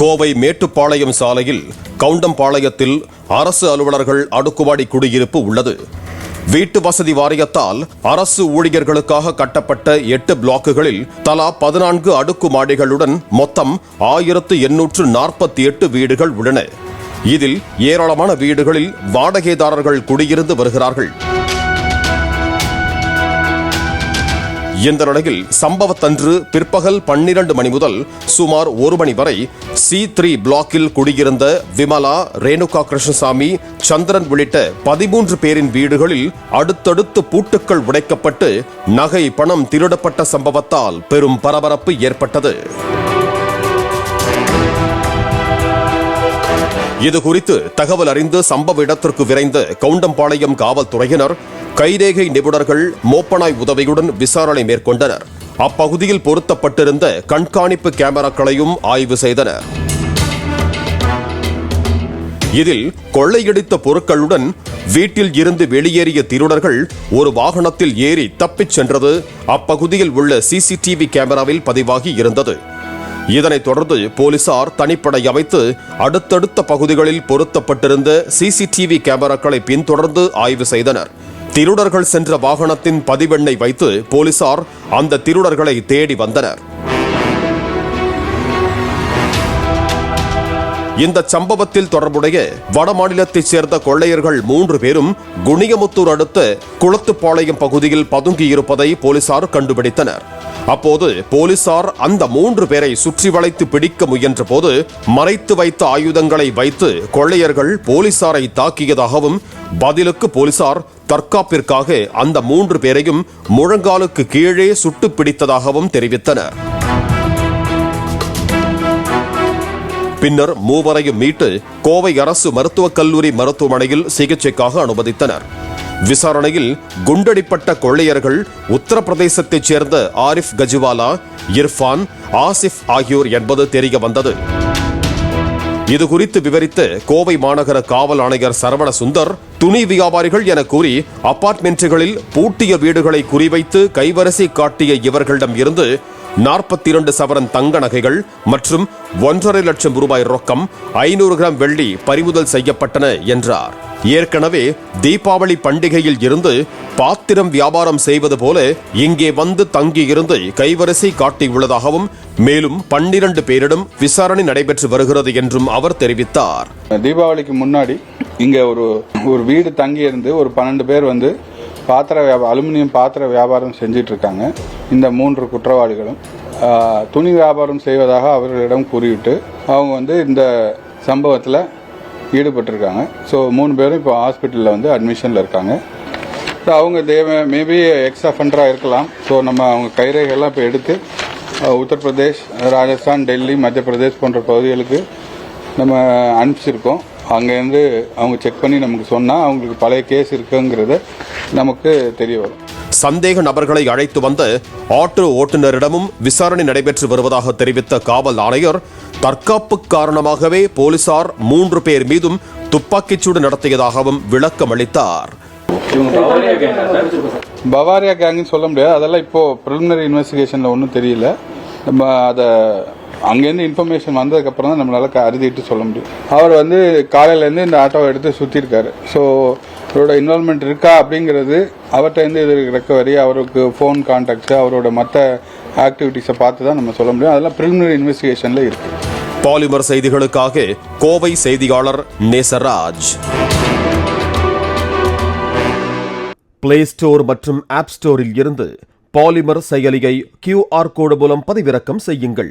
கோவை மேட்டுப்பாளையம் சாலையில் கவுண்டம்பாளையத்தில் அரசு அலுவலர்கள் அடுக்குமாடி குடியிருப்பு உள்ளது. வீட்டு வசதி வாரியத்தால் அரசு ஊழியர்களுக்காக கட்டப்பட்ட எட்டு பிளாக்குகளில் தலா பதினான்கு அடுக்குமாடிகளுடன் மொத்தம் ஆயிரத்து எண்ணூற்று நாற்பத்தி எட்டு வீடுகள் உள்ளன. இதில் ஏராளமான வீடுகளில் வாடகைதாரர்கள் குடியிருந்து வருகிறார்கள். இந்த நிலையில் சம்பவத்தன்று பிற்பகல் பன்னிரண்டு மணி முதல் சுமார் ஒரு மணி வரை சி த்ரீ பிளாக்கில் குடியிருந்த விமலா ரேணுகா கிருஷ்ணசாமி சந்திரன் உள்ளிட்ட பதிமூன்று பேரின் வீடுகளில் அடுத்தடுத்து பூட்டுக்கள் உடைக்கப்பட்டு நகை பணம் திருடப்பட்ட சம்பவத்தால் பெரும் பரபரப்பு ஏற்பட்டது. இது குறித்து தகவல் அறிந்து சம்பவ இடத்திற்கு விரைந்த கவுண்டம்பாளையம் காவல்துறையினர் கைரேகை நிபுணர்கள் மோப்பனாய் உதவியுடன் விசாரணை மேற்கொண்டனர். அப்பகுதியில் பொருத்தப்பட்டிருந்த கண்காணிப்பு கேமராக்களையும் ஆய்வு செய்தனர். இதில் கொள்ளையடித்த பொருட்களுடன் வீட்டில் இருந்து வெளியேறிய திருடர்கள் ஒரு வாகனத்தில் ஏறி தப்பிச் சென்றது. அப்பகுதியில் உள்ள சிசிடிவி கேமராவில் பதிவாகி இருந்தது. இதனைத் தொடர்ந்து போலீசார் தனிப்படை அமைத்து அடுத்தடுத்த பகுதிகளில் பொருத்தப்பட்டிருந்த சிசிடிவி கேமராக்களை பின்தொடர்ந்து ஆய்வு செய்தனர். திருடர்கள் சென்ற வாகனத்தின் பதிவெண்ணை வைத்து போலீசார் அந்த திருடர்களை தேடி வந்தனர். இந்த சம்பவத்தில் தொடர்புடைய வடமாநிலத்தைச் சேர்ந்த கொள்ளையர்கள் மூன்று பேரும் குணியமுத்தூர் அடுத்த குளத்துப்பாளையம் பகுதியில் பதுங்கியிருப்பதை போலீசார் கண்டுபிடித்தனர். அப்போது போலீசார் அந்த மூன்று பேரை சுற்றி வளைத்து பிடிக்க முயன்ற போது மறைத்து வைத்த ஆயுதங்களை வைத்து கொள்ளையர்கள் போலீசாரை தாக்கியதாகவும் பதிலுக்கு போலீசார் தற்காப்பிற்காக அந்த மூன்று பேரையும் முழங்காலுக்கு கீழே சுட்டு பிடித்ததாகவும் தெரிவித்தனர் பின்னர் மூவரையும் மீட்டு கோவை அரசு மருத்துவக் கல்லூரி மருத்துவமனையில் சிகிச்சைக்காக அனுமதித்தனர். விசாரணையில் குண்டடிப்பட்ட கொள்ளையர்கள் உத்தரப்பிரதேசத்தைச் சேர்ந்த ஆரிஃப் கஜிவாலா இர்ஃபான் ஆசிஃப் ஆகியோர் என்பது தெரிய வந்தது. இது குறித்து விவரித்து கோவை மாநகர காவல் ஆணையர் சரவண சுந்தர் துணி வியாபாரிகள் என கூறி அபார்ட்மெண்ட்டுகளில் பூட்டிய வீடுகளை குறிவைத்து கைவரிசை காட்டிய இவர்களிடம் இருந்து நாற்பத்தி இரண்டு சவரன் தங்க நகைகள் மற்றும் ஒன்றரை லட்சம் ரூபாய் ரொக்கம் ஐநூறு கிராம் வெள்ளி பறிமுதல் செய்யப்பட்டன என்றார். ஏற்கனவே தீபாவளி பண்டிகையில் இருந்து பாத்திரம் வியாபாரம் செய்வது போல இங்கே வந்து தங்கியிருந்து கைவரிசை காட்டியுள்ளதாகவும் மேலும் பன்னிரண்டு பேரிடம் விசாரணை நடைபெற்று வருகிறது என்றும் அவர் தெரிவித்தார். தீபாவளிக்கு முன்னாடி இங்கே ஒரு ஒரு வீடு தங்கியிருந்து ஒரு பன்னெண்டு பேர் வந்து பாத்திர வியாபாரம் அலுமினியம் பாத்திர வியாபாரம் செஞ்சிட்டு இருக்காங்க இந்த மூன்று குற்றவாளிகளும். துணி வியாபாரம் செய்வதாக அவர்களிடம் கூறிவிட்டு அவங்க வந்து இந்த சம்பவத்தில் ஈடுபட்டிருக்காங்க. ஸோ மூணு பேரும் இப்போ ஹாஸ்பிட்டலில் வந்து அட்மிஷனில் இருக்காங்க. ஸோ அவங்க தேவை மேபி எக்ஸ் அஃபண்டராக இருக்கலாம். ஸோ நம்ம அவங்க கைரேகையெல்லாம் இப்போ எடுத்து உத்தரப்பிரதேஷ் ராஜஸ்தான் டெல்லி மத்திய பிரதேஷ் போன்ற பகுதிகளுக்கு நம்ம அனுப்பிச்சிருக்கோம். அங்கேருந்து அவங்க செக் பண்ணி நமக்கு சொன்னால் அவங்களுக்கு பழைய கேஸ் இருக்குங்கிறது நமக்கு தெரிய வரும். சந்தேக நபர்களை அழைத்து வந்த ஆட்டோ ஓட்டுநரிடமும் விசாரணை நடைபெற்று வருவதாக தெரிவித்த காவல் ஆணையர் தற்காப்பு காரணமாகவே போலீசார் மூன்று பேர் மீதும் துப்பாக்கிச்சூடு நடத்தியதாகவும் விளக்கம் அளித்தார். பவாரியா கேங்குன்னு சொல்ல முடியாது. அதெல்லாம் இப்போ ப்ரிலிமினரி இன்வெஸ்டிகேஷனில் ஒன்றும் தெரியல. நம்ம அதை அங்கேருந்து இன்ஃபர்மேஷன் வந்ததுக்கப்புறம் தான் நம்மளால அறுதிட்டு சொல்ல முடியும். அவர் வந்து காலையிலேருந்து இந்த ஆட்டோவை எடுத்து சுற்றிருக்காரு ஸோ அவரோட இன்வால்மெண்ட் இருக்கா அப்படிங்கிறது அவர்கிட்ட இருந்து இது ரெக்கவரி அவருக்கு ஃபோன் கான்டாக்ட்ஸ் அவரோட மற்ற ஆக்டிவிட்டீஸை பார்த்து தான் நம்ம சொல்ல முடியும். அதெல்லாம் ப்ரிலிமினரி இன்வெஸ்டிகேஷனில் இருக்குது பாலிமர் செய்திகளுக்காக கோவை செய்தியாளர் நேசராஜ். பிளே ஸ்டோர் மற்றும் ஆப் ஸ்டோரில் இருந்து பாலிமர் செயலியை கியூஆர் கோடு மூலம் பதிவிறக்கம் செய்யுங்கள்.